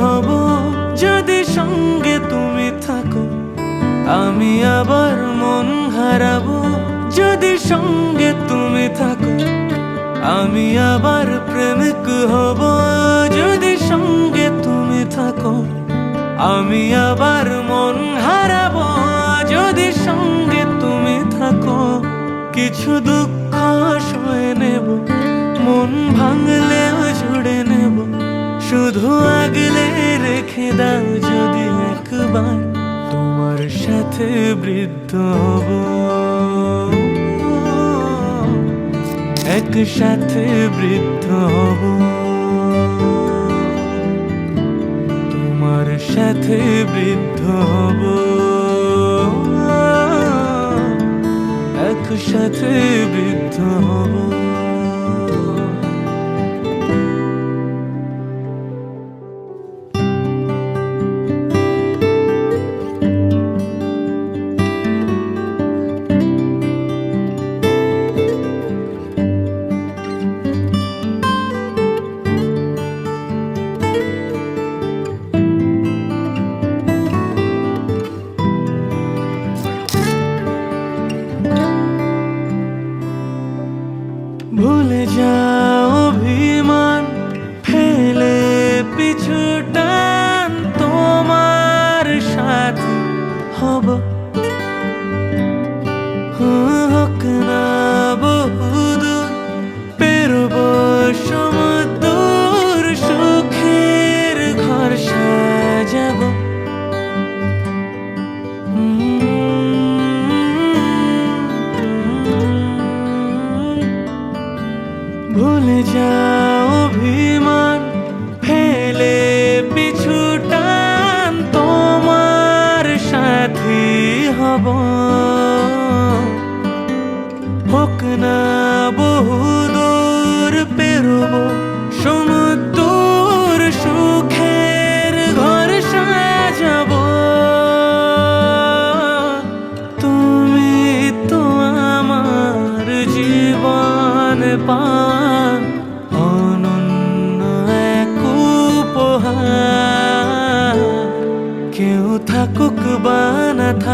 হব যদি সঙ্গে তুমি থাকো। আমি আবার মন হারাবো যদি সঙ্গে তুমি থাকো। আমি আবার প্রেমিক হব যদি সঙ্গে তুমি থাকো। আমি আবার মন হারাবো যদি সঙ্গে তুমি থাকো। কিছু দুঃখ সয়ে নেব, মন ভাঙলেও জুড়ে নেব। শুধু আগলে রেখে দাও যদি একবার। তোমার সাথে বৃদ্ধ হব। একসাথে বৃদ্ধ হব। তোমার সাথে বৃদ্ধ হব। একসাথে বৃদ্ধ হব। ভুলে যাও ভুলে যাও অভিমান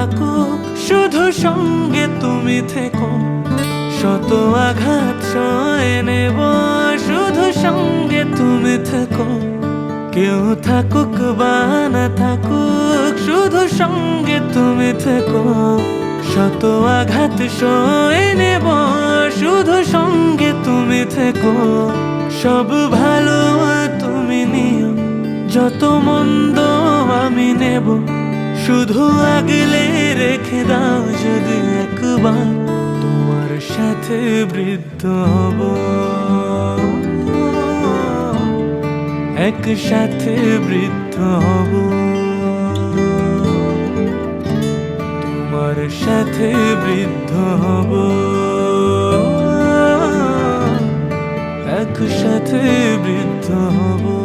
থাকুক শুধু সঙ্গে তুমি থেকো। শত আঘাত নেব, শুধু সঙ্গে তুমি থেকো। কেউ থাকুক বা না থাকুক, শুধু সঙ্গে তুমি থেকো। শত আঘাত নেব, শুধু সঙ্গে তুমি থেকো। সব ভালো তুমি নিও, যত মন্দ আমি নেব। শুধু আগলে রেখে দাও যদি একবার তোমার সাথে বৃদ্ধ হব। একসাথে বৃদ্ধ হব। তোমার সাথে বৃদ্ধ হব। একসাথে বৃদ্ধ হব।